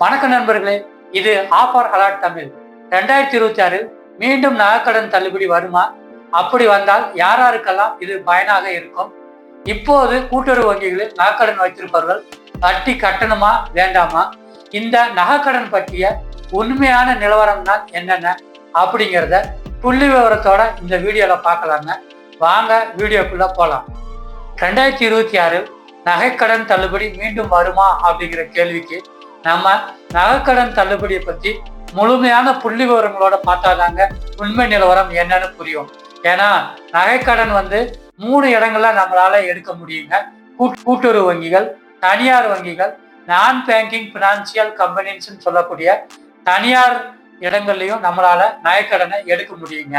வணக்கம் நண்பர்களே இது ஆஃபர் அலாட் தமிழ். ரெண்டாயிரத்தி இருபத்தி ஆறில் மீண்டும் நகைக்கடன் தள்ளுபடி வருமா? அப்படி வந்தால் யார் யாருக்கெல்லாம் இது பயனாக இருக்கும்? இப்போது கூட்டுறவு வங்கிகளில் நகைக்கடன் வைத்திருப்பவர்கள் வட்டி கட்டணுமா வேண்டாமா? இந்த நகைக்கடன் பற்றிய உண்மையான நிலவரம் தான் என்னென்ன அப்படிங்கிறத புள்ளி விவரத்தோட இந்த வீடியோல பார்க்கலாங்க. வாங்க வீடியோக்குள்ள போகலாம் ரெண்டாயிரத்தி இருபத்தி ஆறில் நகைக்கடன் தள்ளுபடி மீண்டும் வருமா அப்படிங்கிற கேள்விக்கு நம்ம நகைக்கடன் தள்ளுபடியை பத்தி முழுமையான புள்ளி விவரங்களோட பார்த்தாதாங்க உண்மை நிலவரம் என்னன்னு புரியும். ஏன்னா நகைக்கடன் வந்து மூணு இடங்கள்ல நம்மளால எடுக்க முடியுங்க. கூட்டுறவு வங்கிகள் தனியார் வங்கிகள் நான் பேங்கிங் பினான்சியல் கம்பெனிஸ்ன்னு சொல்லக்கூடிய தனியார் இடங்கள்லையும் நம்மளால நகைக்கடனை எடுக்க முடியுங்க.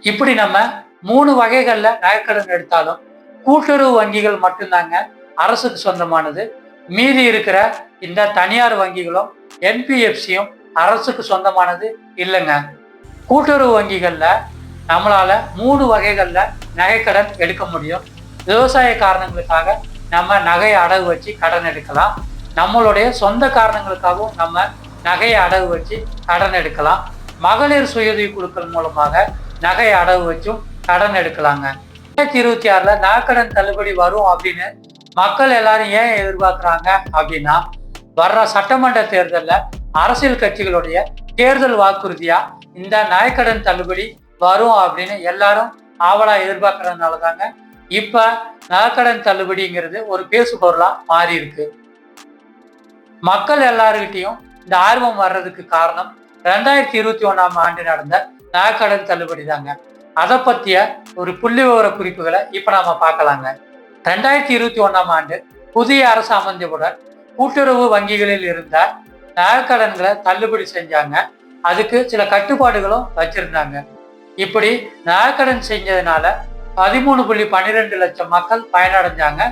இப்படி நம்ம மூணு வகைகளில் நகைக்கடன் எடுத்தாலும் கூட்டுறவு வங்கிகள் மட்டும்தாங்க அரசுக்கு சொந்தமானது. மீதி இருக்கிற இந்த தனியார் வங்கிகளும் என்பிஎஃப்சியும் அரசுக்கு சொந்தமானது இல்லைங்க. கூட்டுறவு வங்கிகளில் நம்மளால மூணு வகைகளில் நகைக்கடன் எடுக்க முடியும். விவசாய காரணங்களுக்காக நம்ம நகையை அடகு வச்சு கடன் எடுக்கலாம். நம்மளுடைய சொந்த காரணங்களுக்காகவும் நம்ம நகையை அடகு வச்சு கடன் எடுக்கலாம். மகளிர் சுயஉதவி குழுக்கள் மூலமாக நகை அடகு வச்சும் கடன் எடுக்கலாங்க. ரெண்டாயிரத்தி இருபத்தி ஆறில் நகைக்கடன் தள்ளுபடி வரும் அப்படின்னு மக்கள் எல்லாரும் ஏன் எதிர்பார்க்குறாங்க அப்படின்னா வர்ற சட்டமன்ற தேர்தல்ல அரசியல் கட்சிகளுடைய தேர்தல் வாக்குறுதியா இந்த நகைக்கடன் தள்ளுபடி வரும் அப்படின்னு எல்லாரும் ஆவலா எதிர்பார்க்கறதுனால தாங்க இப்ப நகைக்கடன் தள்ளுபடிங்கிறது ஒரு பேசு பொருளா மாறி இருக்கு மக்கள் எல்லாருக்கிட்டையும் இந்த ஆர்வம் வர்றதுக்கு காரணம் ரெண்டாயிரத்தி இருபத்தி ஒண்ணாம் ஆண்டு நடந்த நகைக்கடன் தள்ளுபடி தாங்க அதை பத்திய ஒரு புள்ளி விவர குறிப்புகளை இப்ப நாம பார்க்கலாங்க. ரெண்டாயிரத்தி இருபத்தி ஒண்ணாம் ஆண்டு புதிய அரசு அமைஞ்சவுடன் கூட்டுறவு வங்கிகளில் இருந்த நகைக்கடன்களை தள்ளுபடி செஞ்சாங்க. அதுக்கு சில கட்டுப்பாடுகளும் வச்சிருந்தாங்க. இப்படி நகைக்கடன் செஞ்சதுனால பதிமூணு புள்ளி பன்னிரெண்டு லட்சம் மக்கள் பயனடைஞ்சாங்க.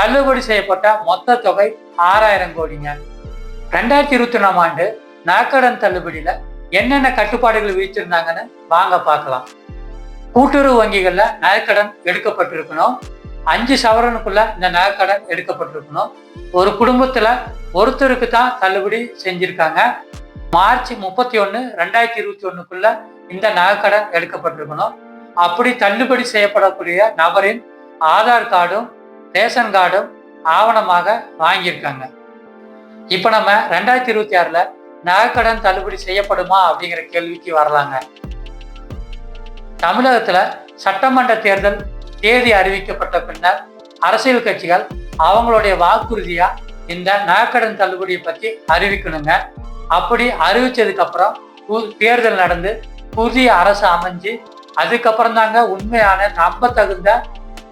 தள்ளுபடி செய்யப்பட்ட மொத்த தொகை ஆறாயிரம் கோடிங்க. ரெண்டாயிரத்தி இருபத்தி ஒண்ணாம் ஆண்டு நகைக்கடன் தள்ளுபடியில என்னென்ன கட்டுப்பாடுகள் விதிச்சிருந்தாங்கன்னு வாங்க பார்க்கலாம். கூட்டுறவு வங்கிகளில் நகைக்கடன் எடுக்கப்பட்டிருக்கணும். அஞ்சு சவரனுக்குள்ள இந்த நகைக்கடன் எடுக்கப்பட்டிருக்கணும். ஒரு குடும்பத்துல ஒருத்தருக்கு தான் தள்ளுபடி செஞ்சிருக்காங்க. மார்ச் முப்பத்தி ஒன்று ரெண்டாயிரத்தி இருபத்தி ஒண்ணுக்குள்ள இந்த நகைக்கடன் எடுக்கப்பட்டிருக்கணும். அப்படி தள்ளுபடி செய்யப்படக்கூடிய நபரின் ஆதார் கார்டும் ரேஷன் கார்டும் ஆவணமாக வாங்கியிருக்காங்க. இப்போ நம்ம ரெண்டாயிரத்தி இருபத்தி ஆறுல நகைக்கடன் தள்ளுபடி செய்யப்படுமா அப்படிங்கிற கேள்விக்கு வரலாங்க. தமிழகத்துல சட்டமன்ற தேர்தல் தேதி அறிவிக்கப்பட்ட பின்னர் அரசியல் கட்சிகள் அவங்களுடைய வாக்குறுதியா இந்த நகைக்கடன் தள்ளுபடியை பத்தி அறிவிக்கணுங்க. அப்படி அறிவிச்சதுக்கு அப்புறம் பு- தேர்தல் நடந்து புதிய அரசு அமைஞ்சு அதுக்கப்புறம் தாங்க உண்மையான நம்ப தகுந்த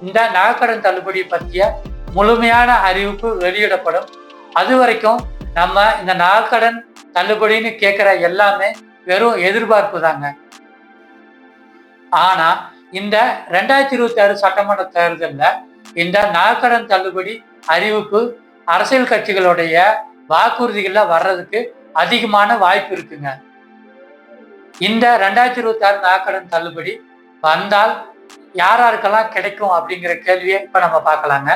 இந்த நகைக்கடன் தள்ளுபடி பற்றிய முழுமையான அறிவிப்பு வெளியிடப்படும். அது வரைக்கும் நம்ம இந்த நகைக்கடன் தள்ளுபடின்னு கேட்குற எல்லாமே வெறும் எதிர்பார்ப்பு தாங்க. ஆனா இந்த ரெண்டாயிரத்தி இருபத்தி ஆறு சட்டமன்ற தேர்தலில் இந்த நகைக்கடன் தள்ளுபடி அறிவிப்பு அரசியல் கட்சிகளுடைய வாக்குறுதிகளில் வர்றதுக்கு அதிகமான வாய்ப்பு இருக்குங்க. இந்த ரெண்டாயிரத்தி இருபத்தி ஆறு நகைக்கடன் தள்ளுபடி வந்தால் யார் யாருக்கெல்லாம் கிடைக்கும் அப்படிங்கிற கேள்வியை இப்போ நம்ம பார்க்கலாங்க.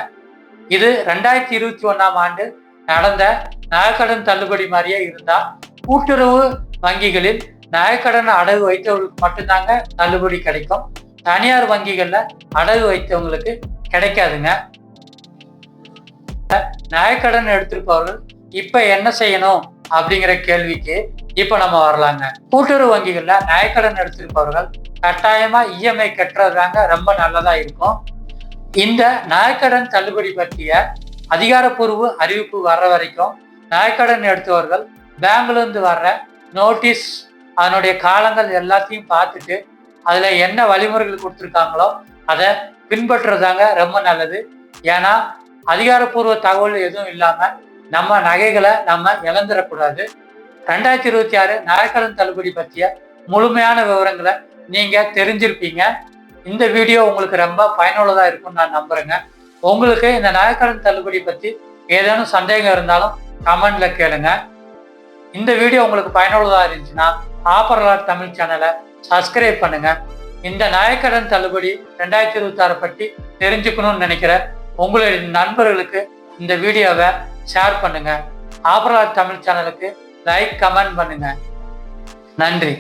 இது ரெண்டாயிரத்தி இருபத்தி ஒன்றாம் ஆண்டு நடந்த நகைக்கடன் தள்ளுபடி மாதிரியே இருந்தா கூட்டுறவு வங்கிகளில் நகைக்கடன் அடகு வைத்தவர்களுக்கு மட்டும்தாங்க தள்ளுபடி கிடைக்கும். தனியார் வங்கிகளில் அடகு வைத்தவங்களுக்கு கிடைக்காதுங்க. நகைக்கடன் எடுத்திருப்பவர்கள் இப்போ என்ன செய்யணும் அப்படிங்கிற கேள்விக்கு இப்போ நம்ம வரலாங்க. கூட்டுறவு வங்கிகளில் நகைக்கடன் எடுத்திருப்பவர்கள் கட்டாயமாக இஎம்ஐ கட்டுறதுதாங்க ரொம்ப நல்லதாக இருக்கும். இந்த நகைக்கடன் தள்ளுபடி பற்றிய அதிகாரப்பூர்வ அறிவிப்பு வர்ற வரைக்கும் நகைக்கடன் எடுத்தவர்கள் பேங்க்லேருந்து வர்ற நோட்டீஸ் அதனுடைய காலங்கள் எல்லாத்தையும் பார்த்துட்டு அதுல என்ன வழிமுறைகள் கொடுத்துருக்காங்களோ அதை பின்பற்றுறதாங்க ரொம்ப நல்லது. ஏன்னா அதிகாரப்பூர்வ தகவல் எதுவும் இல்லாம நம்ம நகைகளை நம்ம இழந்துடக்கூடாது. ரெண்டாயிரத்தி இருபத்தி ஆறு நகைக்கடன் தள்ளுபடி பற்றிய முழுமையான விவரங்களை நீங்க தெரிஞ்சிருப்பீங்க. இந்த வீடியோ உங்களுக்கு ரொம்ப பயனுள்ளதா இருக்கும்னு நான் நம்புறேங்க. உங்களுக்கு இந்த நகைக்கடன் தள்ளுபடி பத்தி ஏதேனும் சந்தேகம் இருந்தாலும் கமெண்ட்ல கேளுங்க. இந்த வீடியோ உங்களுக்கு பயனுள்ளதா இருந்துச்சுன்னா ஆப்பரலாட் தமிழ் சேனலை சப்ஸ்கிரைப் பண்ணுங்க. இந்த நாயக்கடன் தள்ளுபடி ரெண்டாயிரத்தி இருபத்தி ஆறு பற்றி தெரிஞ்சுக்கணும்னு நினைக்கிற உங்களுடைய நண்பர்களுக்கு இந்த வீடியோவை ஷேர் பண்ணுங்க. ஆபரா தமிழ் சேனலுக்கு லைக் கமெண்ட் பண்ணுங்க. நன்றி.